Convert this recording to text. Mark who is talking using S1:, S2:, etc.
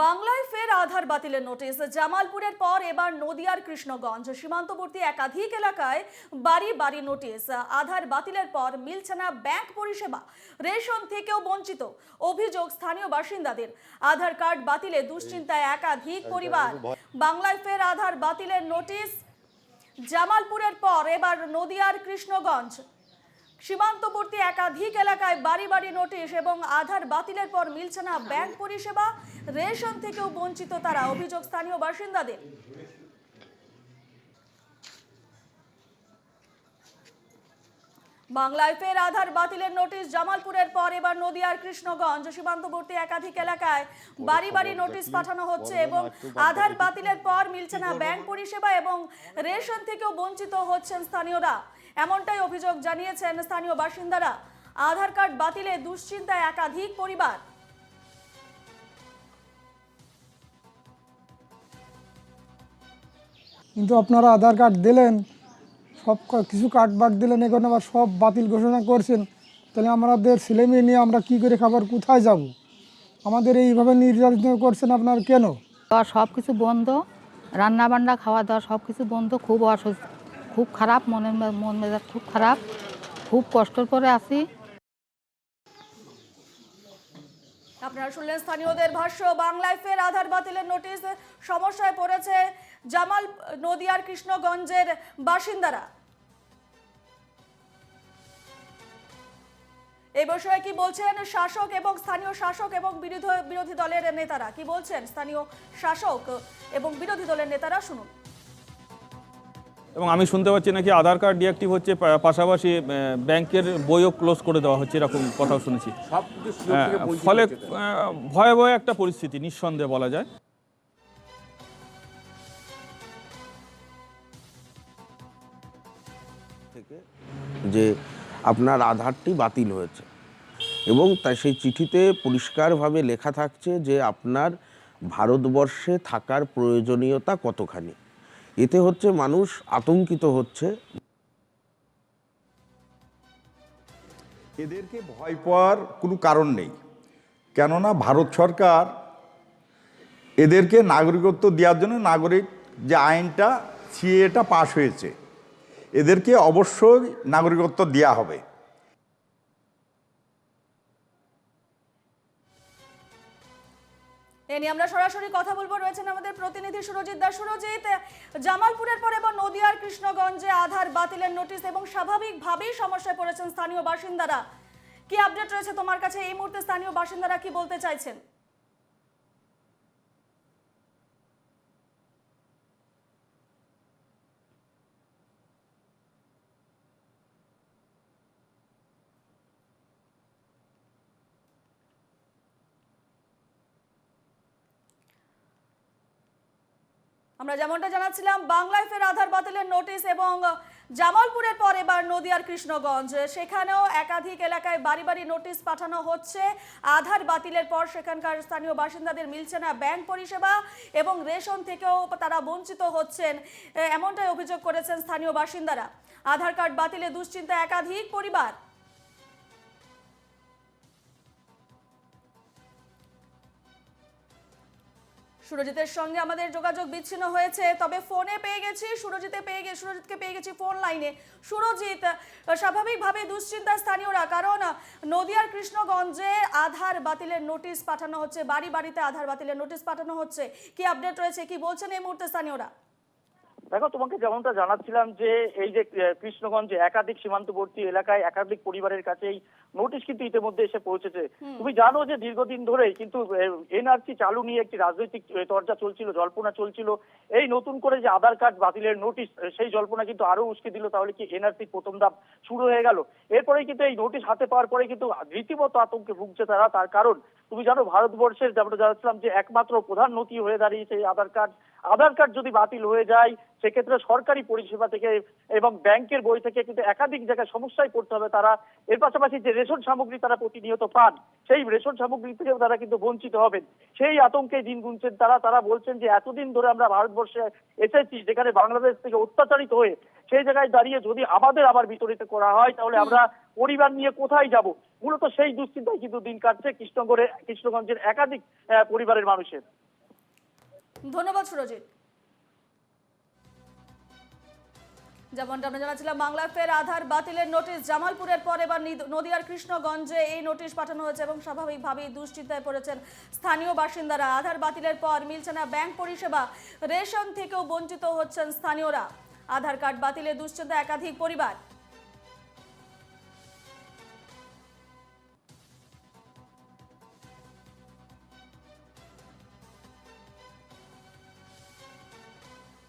S1: বাংলায় ফের আধার বাতিলের নোটিশ। জামালপুরের পর এবার নদিয়ার কৃষ্ণগঞ্জ। সীমান্তবর্তী একাধিক এলাকায় বাড়ি বাড়ি নোটিশ। আধার বাতিলের পর মিলছে না ব্যাংক পরিষেবা। রেশন থেকেও বঞ্চিত। অভিযোগ স্থানীয় বাসিন্দাদের। আধার কার্ড বাতিলে দুশ্চিন্তায় একাধিক পরিবার। বাংলায় ফের আধার বাতিলের নোটিশ। জামালপুরের পর এবার নদিয়ার কৃষ্ণগঞ্জ। সীমান্তবর্তী একাধিক এলাকায় বাড়ি বাড়ি নোটিশ এবং আধার বাতিলের পর মিলছে না ব্যাংক পরিষেবা। রেশন থেকেও বঞ্চিত তারা, অভিযোগ স্থানীয় বাসিন্দাদের। বাংলায় ফের আধার বাতিলের নোটিশ, জামালপুরের পর এবার নদিয়ার কৃষ্ণগঞ্জ, সীমান্তবর্তী একাধিক এলাকায় বাড়ি বাড়ি নোটিশ পাঠানো হচ্ছে এবং আধার বাতিলের পর মিলছে না ব্যাংক পরিষেবা এবং রেশন থেকেও বঞ্চিত হচ্ছেন স্থানীয়রা। এমনটাই অভিযোগ জানিয়েছেন স্থানীয় বাসিন্দারা। আধার কার্ড বাতিলে দুশ্চিন্তায় একাধিক পরিবার।
S2: কিন্তু আপনারা আধার কার্ড দিলেন, সব কিছু কার্ড বাদ দিলেন, এখন আবার সব বাতিল ঘোষণা করছেন। তাহলে আমাদের ছেলে মেয়ে নিয়ে আমরা কী করে খাবার কোথায় যাব? আমাদের এইভাবে নির্যাতিত করছেন আপনার কেন?
S3: সব কিছু বন্ধ, রান্না বান্না, খাওয়া দাওয়া সব কিছু বন্ধ, খুব অসুস্থ, খুব খারাপ, মনের মন মেজাজ খুব খারাপ, খুব কষ্টর পরে আছি।
S1: আপনারা শুনলেন স্থানীয়দের ভাষ্য বাংলায় ফের আধার বাতিলের নোটিশ সমস্যায় পড়েছে জামাল নদিয়ার কৃষ্ণগঞ্জের বাসিন্দারা। এই বিষয়ে কি বলছেন শাসক এবং স্থানীয় শাসক এবং বিরোধী দলের নেতারা? কি বলছেন স্থানীয় শাসক এবং বিরোধী দলের নেতারা? শুনুন।
S4: এবং আমি শুনতে পাচ্ছি নাকি আধার কার্ড ডিঅ্যাক্টিভ হচ্ছে পাশাপাশি ব্যাংকের বইও ক্লোজ করে দেওয়া হচ্ছে এরকম কথাও শুনেছি। আহ, ফলে ভয়াবহ একটা পরিস্থিতি নিঃসন্দেহে বলা যায়।
S5: থেকে যে আপনার আধারটি বাতিল হয়েছে এবং তাই সেই চিঠিতে পরিষ্কারভাবে লেখা থাকছে যে আপনার ভারতবর্ষে থাকার প্রয়োজনীয়তা কতখানি। এতে হচ্ছে মানুষ আতঙ্কিত হচ্ছে।
S6: এদেরকে ভয় পাওয়ার কোনো কারণ নেই। কেননা ভারত সরকার এদেরকে নাগরিকত্ব দেওয়ার জন্য নাগরিক যে আইনটা সিএটা পাশ হয়েছে। এদেরকে অবশ্যই নাগরিকত্ব দেওয়া হবে।
S1: এ আমরা সরাসরি কথা বলব। রয়েছেন আমাদের প্রতিনিধি সুরজিৎ দাস। সুরজিৎ, জামালপুরের পর এবার নদিয়ার কৃষ্ণগঞ্জে আধার বাতিলের নোটিশ এবং স্বাভাবিকভাবেই সমস্যায় পড়েছেন স্থানীয় বাসিন্দারা। কি আপডেট রয়েছে তোমার কাছে? এই মুহূর্তে স্থানীয় বাসিন্দারা কি বলতে চাইছেন? আমরা যেমনটা জানাচ্ছিলাম, বাংলায় ফের আধার বাতিলের নোটিশ এবং জামালপুরের পর এবার নদিয়ার কৃষ্ণগঞ্জ। সেখানেও একাধিক এলাকায় বাড়ি বাড়ি নোটিশ পাঠানো হচ্ছে। আধার বাতিলের পর সেখানকার স্থানীয় বাসিন্দাদের মিলছে না ব্যাংক পরিষেবা এবং রেশন থেকেও তারা বঞ্চিত হচ্ছেন এমনটাই অভিযোগ করেছেন স্থানীয় বাসিন্দারা। আধার কার্ড বাতিলে দুশ্চিন্তা একাধিক পরিবার। সুরজিতের সঙ্গে আমাদের যোগাযোগ বিচ্ছিন্ন হয়েছে। তবে ফোনে পেয়ে গেছি, সুরজিতে পেয়ে গেছি, সুরজিৎকে পেয়ে গেছি ফোন লাইনে। সুরজিৎ, স্বাভাবিকভাবে দুশ্চিন্তা স্থানীয়রা, কারণ নদিয়ার কৃষ্ণগঞ্জে আধার বাতিলের নোটিশ পাঠানো হচ্ছে, বাড়ি বাড়িতে আধার বাতিলের নোটিশ পাঠানো হচ্ছে। কি আপডেট রয়েছে, কি বলছেন এই মুহূর্তে স্থানীয়রা?
S7: দেখো তোমাকে যেমনটা জানাচ্ছিলাম যে এই যে কৃষ্ণগঞ্জে একাধিক সীমান্তবর্তী এলাকায় একাধিক পরিবারের কাছে এই নোটিশ কিন্তু ইতিমধ্যে এসে পৌঁছেছে। তুমি জানো যে দীর্ঘদিন ধরেই কিন্তু এনআরসি চালু নিয়ে একটি রাজনৈতিক চর্চা চলছিল জল্পনা চলছিল। এই নতুন করে যে আধার কার্ড বাতিলের নোটিশ সেই জল্পনা কিন্তু আরও উস্কে দিল তাহলে কি এনআরসি প্রথম ধাপ শুরু হয়ে গেল? এরপরে কিন্তু এই নোটিশ হাতে পাওয়ার পরে কিন্তু রীতিমতো আতঙ্কে ভুগছে তারা তার কারণ তুমি জানো, ভারতবর্ষের যেমনটা জানাচ্ছিলাম যে একমাত্র প্রধান নথি হয়ে দাঁড়িয়েছে আধার কার্ড আধার কার্ড যদি বাতিল হয়ে যায়, সেক্ষেত্রে সরকারি পরিষেবা থেকে এবং ব্যাংকের বই থেকে কিন্তু একাধিক জায়গায় সমস্যায় পড়তে হবে তারা। এর পাশাপাশি যে রেশন সামগ্রী তারা প্রতিনিয়ত পান, সেই রেশন সামগ্রী থেকেও তারা কিন্তু বঞ্চিত হবেন। সেই আতঙ্কে দিন গুনছেন তারা। তারা বলছেন যে এতদিন ধরে আমরা ভারতবর্ষে এসেছি যেখানে বাংলাদেশ থেকে অত্যাচারিত হয়ে সেই জায়গায় দাঁড়িয়ে যদি আমাদের আবার বিতরিত করা হয় তাহলে আমরা পরিবার নিয়ে কোথায় যাব? মূলত সেই দুশ্চিন্তায় কিন্তু দিন কাটছে কৃষ্ণগড়ে কৃষ্ণগঞ্জের একাধিক পরিবারের মানুষের।
S1: ধন্যবাদ সুরজিৎ। যেমনটা আমরা জানাচ্ছিলাম বাংলা ফের আধার বাতিলের নোটিশ। জামালপুরের পর এবার নিদ- নদিয়ার কৃষ্ণগঞ্জে এই নোটিশ পাঠানো হয়েছে এবং স্বাভাবিকভাবেই দুশ্চিন্তায় পড়েছেন স্থানীয় বাসিন্দারা। আধার বাতিলের পর মিলছে না ব্যাংক পরিষেবা। রেশন থেকেও বঞ্চিত হচ্ছেন স্থানীয়রা। আধার কার্ড বাতিলে দুশ্চিন্তা একাধিক পরিবার